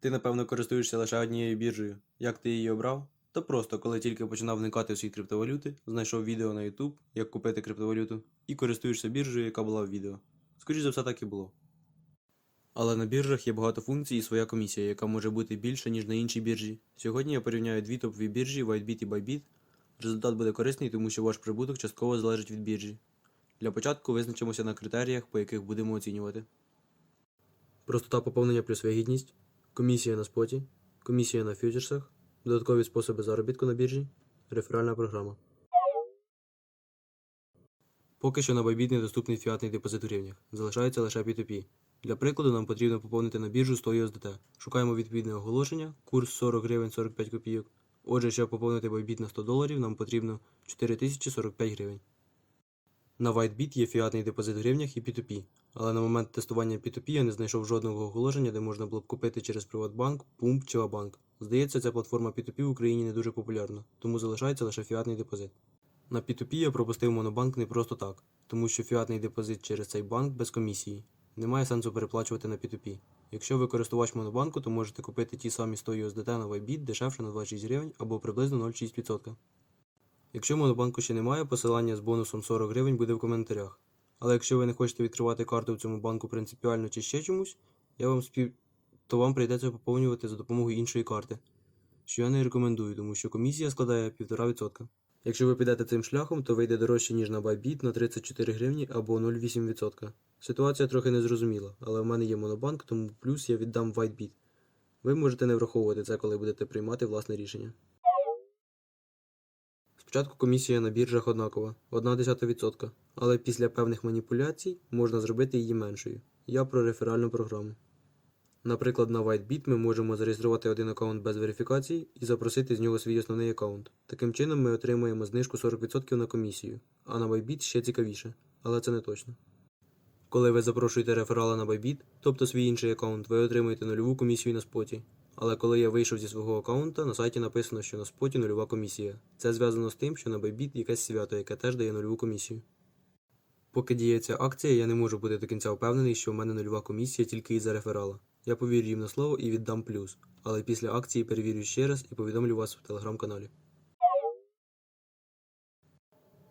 Ти, напевно, користуєшся лише однією біржею. Як ти її обрав? Та просто, коли тільки починав вникати у світ криптовалюти, знайшов відео на YouTube, як купити криптовалюту, і користуєшся біржею, яка була в відео. Скоріше за все, так і було. Але на біржах є багато функцій і своя комісія, яка може бути більша, ніж на іншій біржі. Сьогодні я порівняю дві топові біржі WhiteBit і Bybit. Результат буде корисний, тому що ваш прибуток частково залежить від біржі. Для початку визначимося на критеріях, по яких будемо оцінювати. Простота поповнення плюс вигідність, комісія на споті, комісія на фьючерсах, додаткові способи заробітку на біржі, реферальна програма. Поки що на Bybit недоступний фіатний депозит у гривнях. Залишається лише P2P. Для прикладу нам потрібно поповнити на біржу 100 USDT. Шукаємо відповідне оголошення, курс 40 гривень 45 копійок. Отже, щоб поповнити Bybit на 100 доларів, нам потрібно 4045 гривень. На WhiteBit є фіатний депозит в гривнях і P2P, але на момент тестування P2P я не знайшов жодного оголошення, де можна було б купити через Приватбанк, Pump чи Вабанк. Здається, ця платформа P2P в Україні не дуже популярна, тому залишається лише фіатний депозит. На P2P я пропустив монобанк не просто так, тому що фіатний депозит через цей банк без комісії. Немає сенсу переплачувати на P2P. Якщо ви користувач монобанку, то можете купити ті самі 100 USDT на Bybit дешевше на 26 гривень або приблизно 0,6%. Якщо монобанку ще немає, посилання з бонусом 40 гривень буде в коментарях. Але якщо ви не хочете відкривати карту в цьому банку принципіально чи ще чомусь, я вам спів... то вам прийдеться поповнювати за допомогою іншої карти, що я не рекомендую, тому що комісія складає 1,5%. Якщо ви підете цим шляхом, то вийде дорожче, ніж на Bybit на 34 гривні або 0,8%. Ситуація трохи незрозуміла, але в мене є монобанк, тому плюс я віддам WhiteBit. Ви можете не враховувати це, коли будете приймати власне рішення. Спочатку комісія на біржах однакова 0,1%, але після певних маніпуляцій можна зробити її меншою. Я про реферальну програму. Наприклад, на WhiteBit ми можемо зареєструвати один аккаунт без верифікації і запросити з нього свій основний аккаунт. Таким чином ми отримаємо знижку 40% на комісію, а на Bybit ще цікавіше, але це не точно. Коли ви запрошуєте реферала на Bybit, тобто свій інший аккаунт, ви отримаєте нульову комісію на споті. Але коли я вийшов зі свого аккаунта, на сайті написано, що на споті нульова комісія. Це зв'язано з тим, що на Bybit якесь свято, яке теж дає нульову комісію. Поки діє ця акція, я не можу бути до кінця впевнений, що в мене нульова комісія тільки із-за реферала. Я повірю їм на слово і віддам плюс, але після акції перевірю ще раз і повідомлю вас в телеграм-каналі.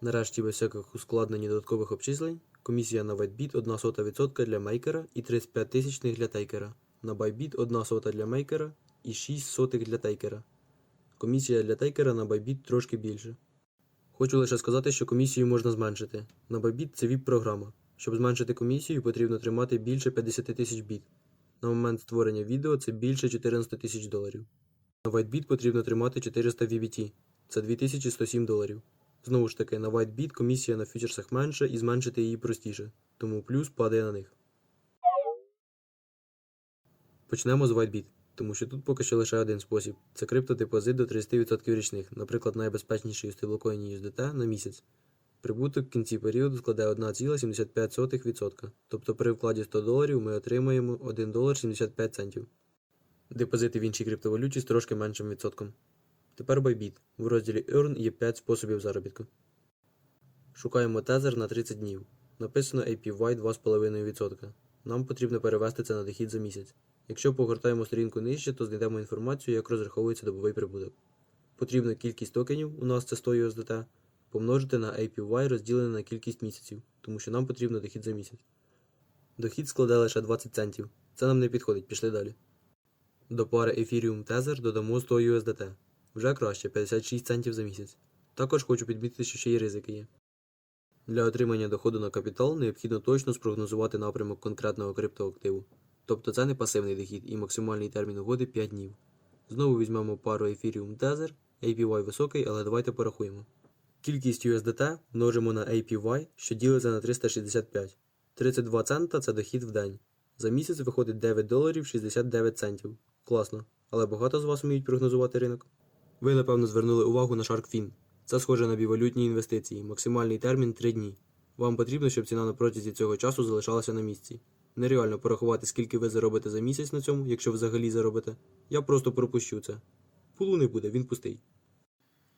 Нарешті без всяких ускладнень і додаткових обчислень, комісія на WhiteBit 1 сота відсотка для мейкера і 35 тисячних для тейкера. На Bybit 1 сота для мейкера і 6 сотих для тейкера. Комісія для тейкера на Bybit трошки більше. Хочу лише сказати, що комісію можна зменшити. На Bybit це VIP-програма. Щоб зменшити комісію, потрібно тримати більше 50 тисяч біт. На момент створення відео це більше 14 тисяч доларів. На WhiteBit потрібно тримати 400 VBT. Це 2107 доларів. Знову ж таки, на WhiteBit комісія на фьючерсах менша і зменшити її простіше, тому плюс падає на них. Почнемо з WhiteBit, тому що тут поки що лише один спосіб це криптодепозит до 30% річних, наприклад, найбезпечніший у стейблкоїні USDT на місяць. Прибуток в кінці періоду складе 1,75%, тобто при вкладі 100 доларів ми отримаємо 1 долар 75 центів. Депозити в іншій криптовалюті з трошки меншим відсотком. Тепер Bybit. В розділі Earn є 5 способів заробітку. Шукаємо тезер на 30 днів. Написано APY 2,5%. Нам потрібно перевести це на дохід за місяць. Якщо погортаємо сторінку нижче, то знайдемо інформацію, як розраховується добовий прибуток. Потрібна кількість токенів, у нас це 100 USDT, помножити на APY розділене на кількість місяців, тому що нам потрібно дохід за місяць. Дохід складе лише 20 центів. Це нам не підходить, пішли далі. До пари Ethereum Tether додамо 100 USDT. Вже краще 56 центів за місяць. Також хочу підмітити, що ще й ризики є. Для отримання доходу на капітал необхідно точно спрогнозувати напрямок конкретного криптоактиву. Тобто це не пасивний дохід і максимальний термін угоди 5 днів. Знову візьмемо пару Ethereum Tether, APY високий, але давайте порахуємо. Кількість USDT множимо на APY, що ділиться на 365. 32 цента це дохід в день. За місяць виходить 9 доларів 69 центів. Класно. Але багато з вас вміють прогнозувати ринок. Ви, напевно, звернули увагу на SharkFin. Це схоже на бівалютні інвестиції, максимальний термін 3 дні. Вам потрібно, щоб ціна на протязі цього часу залишалася на місці. Нереально порахувати, скільки ви заробите за місяць на цьому, якщо взагалі заробите. Я просто пропущу це. Пулу не буде, він пустий.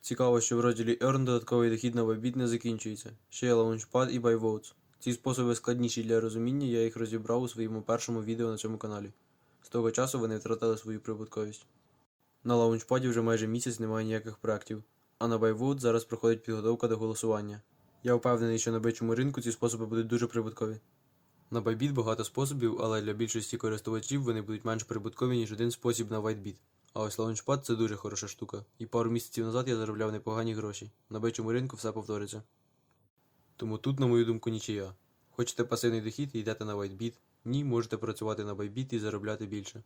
Цікаво, що в розділі Earn додатковий дохід на Bybit не закінчується. Ще є Launchpad і BuyVotes. Ці способи складніші для розуміння, я їх розібрав у своєму першому відео на цьому каналі. З того часу вони втратили свою прибутковість. На лаунчпаді вже майже місяць немає ніяких проєктів, а на Байвуд зараз проходить підготовка до голосування. Я впевнений, що на бичому ринку ці способи будуть дуже прибуткові. На Bybit багато способів, але для більшості користувачів вони будуть менш прибуткові, ніж один спосіб на WhiteBit. А ось Launchpad це дуже хороша штука, і пару місяців назад я заробляв непогані гроші. На бичому ринку все повториться. Тому тут, на мою думку, нічия. Хочете пасивний дохід йдете на WhiteBit. Ні, можете працювати на Bybit і заробляти більше.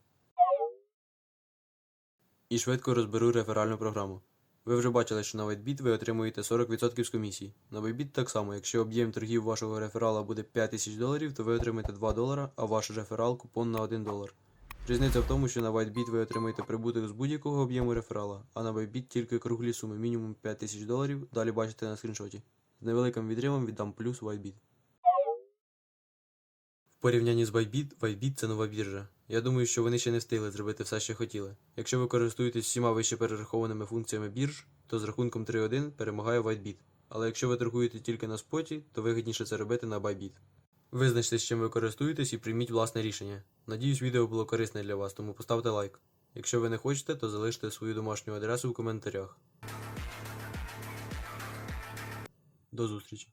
І швидко розберу реферальну програму. Ви вже бачили, що на WhiteBit ви отримуєте 40% з комісії. На Bybit так само, якщо об'єм торгів вашого реферала буде 5000 доларів, то ви отримаєте 2 долара, а ваш реферал купон на 1 долар. Різниця в тому, що на WhiteBit ви отримаєте прибуток з будь-якого об'єму реферала, а на Bybit тільки круглі суми, мінімум 5000 доларів, далі бачите на скріншоті. З невеликим відривом віддам плюс WhiteBit. Порівнянні з Bybit, Bybit – це нова біржа. Я думаю, що вони ще не встигли зробити все, що хотіли. Якщо ви користуєтесь всіма вище перерахованими функціями бірж, то з рахунком 3.1 перемагає WhiteBit. Але якщо ви торгуєте тільки на споті, то вигідніше це робити на Bybit. Визначте, з чим ви користуєтесь і прийміть власне рішення. Надіюсь, відео було корисне для вас, тому поставте лайк. Якщо ви не хочете, то залиште свою домашню адресу в коментарях. До зустрічі!